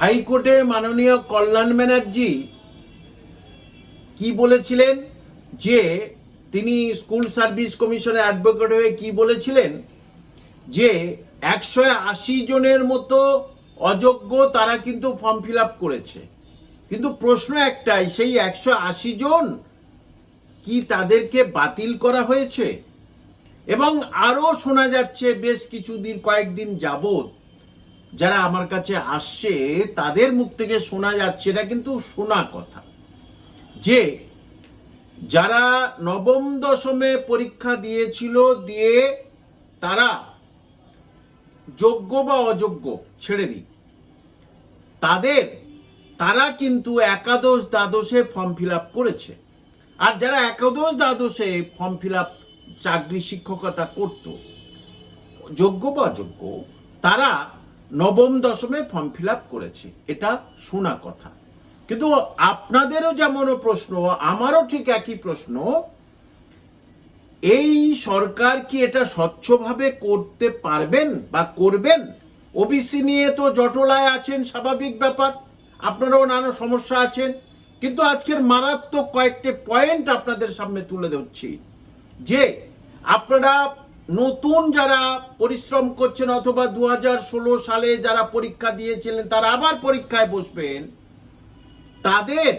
হাইকোর্টে মাননীয় কল্যাণ ব্যানার্জি কি বলেছিলেন? যে তিনি স্কুল সার্ভিস কমিশনের অ্যাডভোকেট হয়ে কি বলেছিলেন? যে একশো আশি জনের মতো অযোগ্য তারা কিন্তু ফর্ম ফিল আপ করেছে। কিন্তু প্রশ্ন একটাই, সেই একশো আশি জন কি তাদেরকে বাতিল করা হয়েছে? এবং আরও শোনা যাচ্ছে, বেশ কিছুদিন, কয়েকদিন যাবত যারা আমার কাছে আসছে, তাদের মুখ থেকে শোনা যাচ্ছে এটা কিন্তু শোনা কথা। যে যারা নবম দশমে পরীক্ষা দিয়েছিল, দিয়ে তারা যোগ্য বা অযোগ্য, ছেড়ে দিই। তাদের, তারা কিন্তু একাদশ দ্বাদশে ফর্ম ফিল করেছে। আর যারা একাদশ দ্বাদশে ফর্ম ফিল আপ চাকরি শিক্ষকতা করত, যোগ্য বা অযোগ্য, তারা নবম দশমে ফর্ম ফিল করেছে। এটা শোনা কথা। কিন্তু আপনাদেরও যেমন প্রশ্ন, আমারও ঠিক একই প্রশ্ন। এই সরকার কি এটা স্বচ্ছভাবে করতে পারবেন বা করবেন? ওবিসি নিয়ে তো জটলায় আছেন, স্বাভাবিক ব্যাপার। আপনারাও নানা সমস্যা আছেন। কিন্তু আজকের মারাত্মক কয়েকটি পয়েন্ট আপনাদের সামনে তুলে ধরছি। যে আপনারা নতুন যারা পরিশ্রম করছেন অথবা দু হাজার ষোলো সালে যারা পরীক্ষা দিয়েছিলেন, তারা আবার পরীক্ষায় বসবেন, তাদের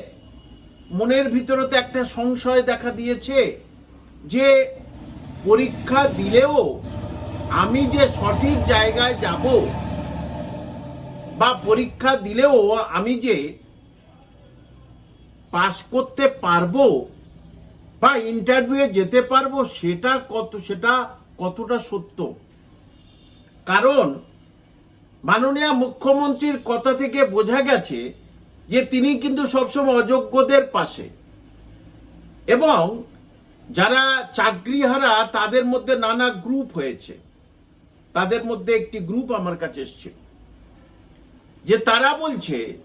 মনের ভিতরে তো একটা সংশয় দেখা দিয়েছে যে পরীক্ষা দিলেও আমি যে সঠিক জায়গায় যাব বা পরীক্ষা দিলেও আমি যে পাশ করতে পারব বা ইন্টারভিউয়ে যেতে পারব, সেটা কত, সেটা কতটা সত্য? কারণ মাননীয় মুখ্যমন্ত্রীর কথা থেকে বোঝা গেছে যে তিনি কিন্তু সবসময় অযোগ্যদের পাশে। এবং যারা চাকরিহারা, তাদের মধ্যে নানা গ্রুপ হয়েছে। তাদের মধ্যে একটি গ্রুপ আমার কাছে এসছে। যে তারা বলছে,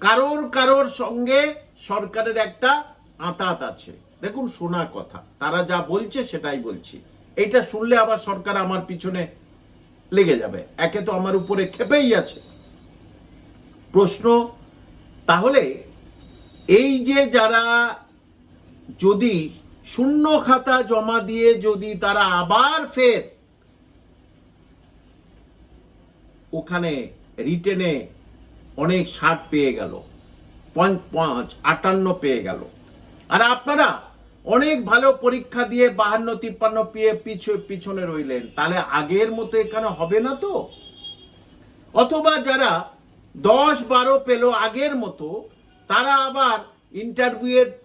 কারোর কারোর সঙ্গে সরকারের একটা আঁতাত আছে। দেখুন শোনা কথা। তারা যা বলছে, সেটাই বলছি। এটা শুনলে আবার সরকার আমার পিছনে লেগে যাবে। একে তো আমার উপরে খেপেই আছে। প্রশ্ন, তাহলে এই যে যারা যদি শূন্য খাতা জমা দিয়ে যদি তারা আবার ফের ওখানে রিটেনে অনেক ষাট পেয়ে গেল পঞ্চ- আটান্ন পেয়ে গেল। আর আপনারা অনেক ভালো পরীক্ষা দিয়ে বাহান্ন, তিপ্পান্ন পেয়ে পিছু- পিছনে রইলেন। তাহলে আগের মতো এখানে হবে না তো? অথবা যারা দশ, বারো পেল আগের মতো, তারা আবার ইন্টারভিউয়ের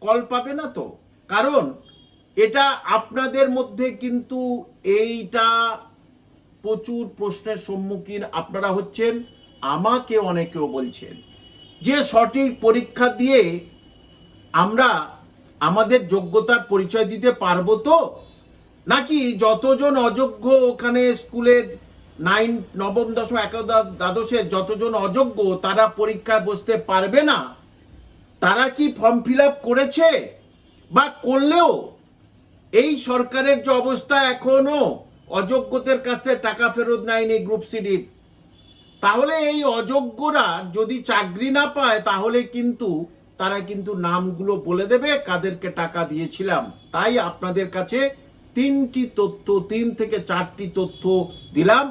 কল পাবে না তো? কারণ এটা আপনাদের মধ্যে কিন্তু এইটা প্রচুর প্রশ্নের সম্মুখীন আপনারা হচ্ছেন, আমাকে অনেকেও বলছেন। যে সঠিক পরীক্ষা দিয়ে আমরা আমাদের যোগ্যতার পরিচয় দিতে পারব তো? নাকি যতজন অযোগ্য ওখানে স্কুলের নাইন, নবম দশম, একাদশ, দ্বাদশের যতজন অযোগ্য, তারা পরীক্ষায় বসতে পারবে না? তারা কি ফর্ম ফিল করেছে? বা করলেও এই সরকারের যে অবস্থা এখনও, অযোগ্যদের কাছ থেকে টাকা ফেরত নেয়নি গ্রুপ সিডির তাহলে এই অযোগ্যরা যদি চাকরি না পায়, তাহলে কিন্তু তারা কিন্তু নামগুলো বলে দেবে, কাদেরকে টাকা দিয়েছিলাম। তাই আপনাদের কাছে তিনটি তথ্য, তিন থেকে চারটি তথ্য দিলাম।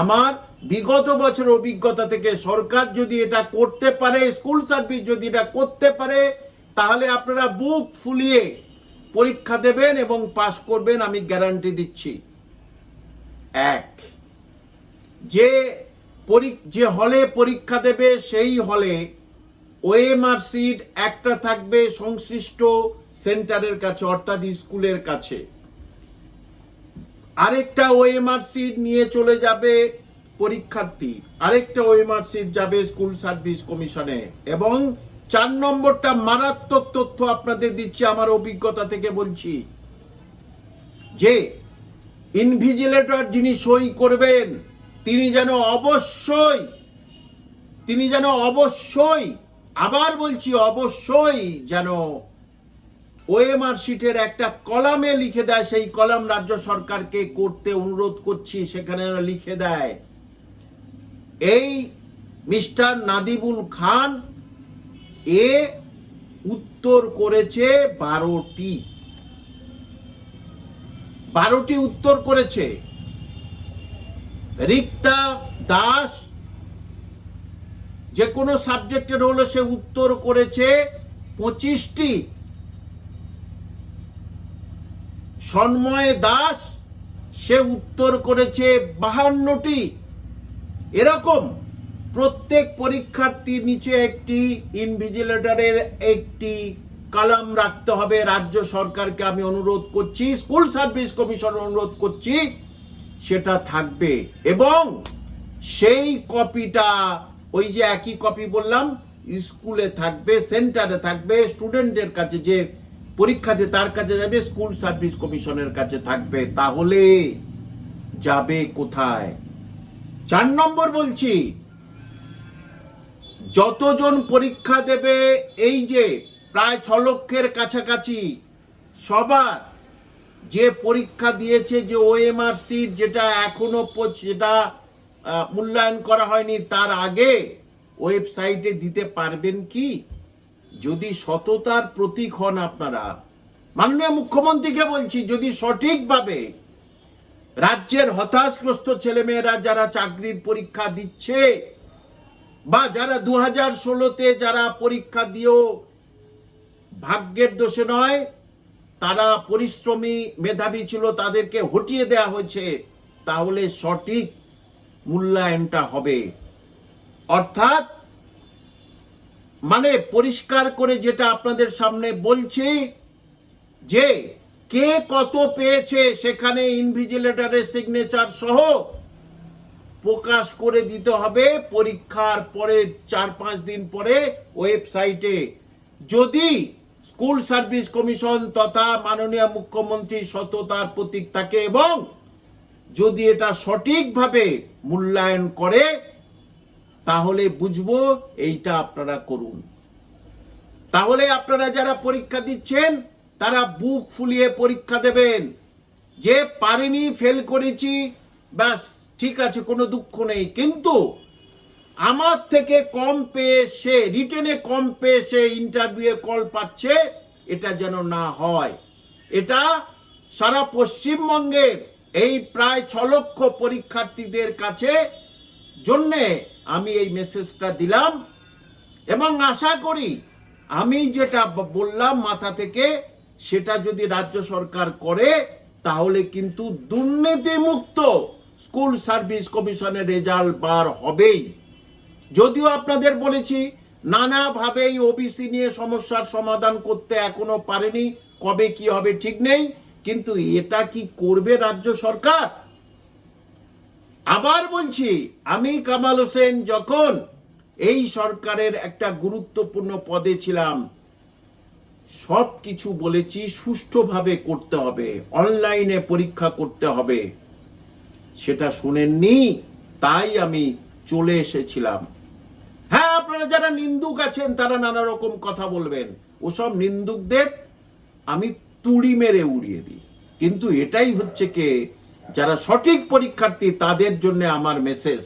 আমার বিগত বছর অভিজ্ঞতা থেকে সরকার যদি এটা করতে পারে, স্কুল সার্ভিস যদি এটা করতে পারে, তাহলে আপনারা বুক ফুলিয়ে পরীক্ষা দেবেন এবং পাশ করবেন, আমি গ্যারান্টি দিচ্ছি। এক, যে যে হলে পরীক্ষা দেবে, সেই হলে ওএমআর সিট একটা থাকবে সংশ্লিষ্ট সেন্টারের কাছে, অর্থাৎ স্কুলের কাছে। আরেকটা ওএমআর সিট নিয়ে চলে যাবে পরীক্ষার্থী। আরেকটা ওএমআর সিট যাবে স্কুল সার্ভিস কমিশনে। এবং চার নম্বরটা মারাত্মক তথ্য আপনাদের দিচ্ছি, আমার অভিজ্ঞতা থেকে বলছি। যে ইনভিজিলেটর যিনি সই করবেন, তিনি যেন অবশ্যই, তিনি যেন অবশ্যই আবার বলছি, অবশ্যই যেন ওএমআর শিটের একটা কলামে লিখে দেয়, সেই কলাম রাজ্য সরকারকে করতে অনুরোধ করছি, সেখানে লিখে দেয়। এই মিস্টার নাদিবুল খান এ উত্তর করেছে বারোটি। বারোটি উত্তর করেছে। রিক্তা দাস যে কোনো সাবজেক্টের হলো সে উত্তর করেছে পঁচিশটি। সন্ময় দাস, সে উত্তর করেছে বাহান্নটি। এরকম প্রত্যেক পরীক্ষার্থীর নিচে একটি ইনভিজিলেটরের একটি কলম রাখতে হবে। রাজ্য সরকারকে আমি অনুরোধ করছি, স্কুল সার্ভিস কমিশন অনুরোধ করছি, সেটা থাকবে এবং সেই কপিটা ওই যে একই কপি বললাম স্কুলে থাকবে সেন্টারে থাকবে স্টুডেন্টের কাছে যে পরীক্ষা দিয়ে তার কাছে যাবে স্কুল সার্ভিস কমিশনের কাছে থাকবে। তাহলে যাবে কোথায়? চার নম্বর বলছি, যতজন পরীক্ষা দেবে, এই যে প্রায় ছ লক্ষের কাছাকাছি, সবার যে পরীক্ষা দিয়েছে যে ওএমআর সিট যেটা এখনও যেটা মূল্যায়ন করা হয়নি, তার আগে ওয়েবসাইটে দিতে পারবেন কি? যদি সততার প্রতীক হন আপনারা। মাননীয় মুখ্যমন্ত্রীকে বলছি, যদি সঠিকভাবে রাজ্যের হতাশগ্রস্ত ছেলেমেয়েরা যারা চাকরির পরীক্ষা দিচ্ছে, বা যারা দু হাজার ষোলোতে যারা পরীক্ষা দিয়েও ভাগ্যের দোষে নয়, তারা পরিশ্রমী মেধাবী ছিল, তাদেরকে হটিয়ে দেওয়া হয়েছে, তাহলে সঠিক মূল্যায়নটা হবে। অর্থাৎ মানে পরিষ্কার করে যেটা আপনাদের সামনে বলছি, যে কে কত পেয়েছে সেখানে ইনভিজিলেটরের সিগনেচার সহ প্রকাশ করে দিতে হবে পরীক্ষার পরে চার পাঁচ দিন পরে ওয়েবসাইটে। যদি স্কুল সার্ভিস কমিশন তথা মাননীয় মুখ্যমন্ত্রী সততার প্রতীক থাকে এবং যদি এটা সঠিকভাবে মূল্যায়ন করে, তাহলে বুঝব এইটা আপনারা করুন। তাহলে আপনারা যারা পরীক্ষা দিচ্ছেন, তারা বুক ফুলিয়ে পরীক্ষা দেবেন। যে পারেনি, ফেল করেছি, ব্যাস, ঠিক আছে, কোনো দুঃখ নেই। কিন্তু আমার থেকে কম পেয়ে সে, রিটেনে কম পেয়ে সে ইন্টারভিউয়ে কল পাচ্ছে, এটা যেন না হয়। এটা সারা পশ্চিমবঙ্গের এই প্রায় ছ লক্ষ পরীক্ষার্থীদের কাছে জন্যে আমি এই মেসেজটা দিলাম এবং আশা করি আমি যেটা বললাম মাথা থেকে, সেটা যদি রাজ্য সরকার করে, তাহলে কিন্তু দুর্নীতিমুক্ত স্কুল সার্ভিস কমিশনের রেজাল্ট বার হবেই। যদিও আপনাদের বলেছি, নানাভাবেই ওবিসি নিয়ে সমস্যার সমাধান করতে এখনও পারেনি, কবে কি হবে ঠিক নেই। কিন্তু এটা কি করবে রাজ্য সরকার? আবার বলছি, আমি কামাল হোসেন যখন এই সরকারের একটা গুরুত্বপূর্ণ পদে ছিলাম সব কিছু বলেছি সুষ্ঠুভাবে করতে হবে, অনলাইনে পরীক্ষা করতে হবে। সেটা শুনেননি, তাই আমি চলে এসেছিলাম। হ্যাঁ আপনারা যারা নিন্দুক আছেন, তারা নানা রকম কথা বলবেন। ওসব নিন্দুকদের আমি তুড়ি মেরে উড়িয়ে দিই। কিন্তু এটাই হচ্ছে কে? যারা সঠিক পরীক্ষার্থী তাদের জন্য আমার মেসেজ